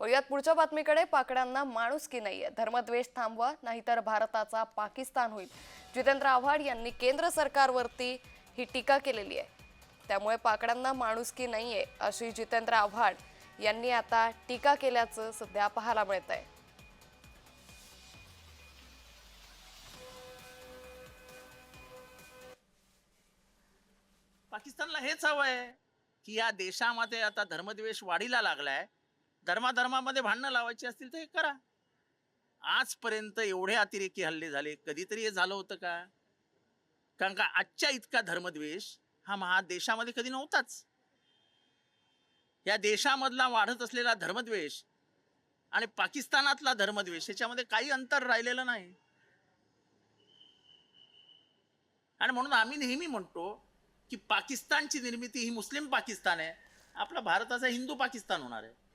वळूयात पुढच्या बातमीकडे पाकड्यांना माणुसकी नाहीये. धर्मद्वेष थांबवा नाहीतर भारताचा पाकिस्तान होईल. जितेंद्र आव्हाड यांनी केंद्र सरकारवरती ही टीका केलेली आहे. त्यामुळे पाकड्यांना माणुसकी नाहीये अशी जितेंद्र आव्हाड यांनी आता टीका केल्याचं सध्या पाहायला मिळत आहे पाकिस्तानला हेच हवं आहे की या देशामध्ये आता धर्मद्वेष वाढीला लागलाय. धर्माधर्मामध्ये भांडणं लावायची असतील तर हे करा. आजपर्यंत एवढे अतिरेकी हल्ले झाले. कधीतरी हे झालं होतं का? कारण का आजच्या इतका धर्मद्वेष हा महादेशामध्ये कधी नव्हताच. या देशामधला वाढत असलेला धर्मद्वेष आणि पाकिस्तानातला धर्मद्वेष याच्यामध्ये काही अंतर राहिलेलं नाही. आणि म्हणून आम्ही नेहमी म्हणतो की पाकिस्तानची निर्मिती ही मुस्लिम पाकिस्तान आहे. आपला भारताचा हिंदू पाकिस्तान होणार आहे.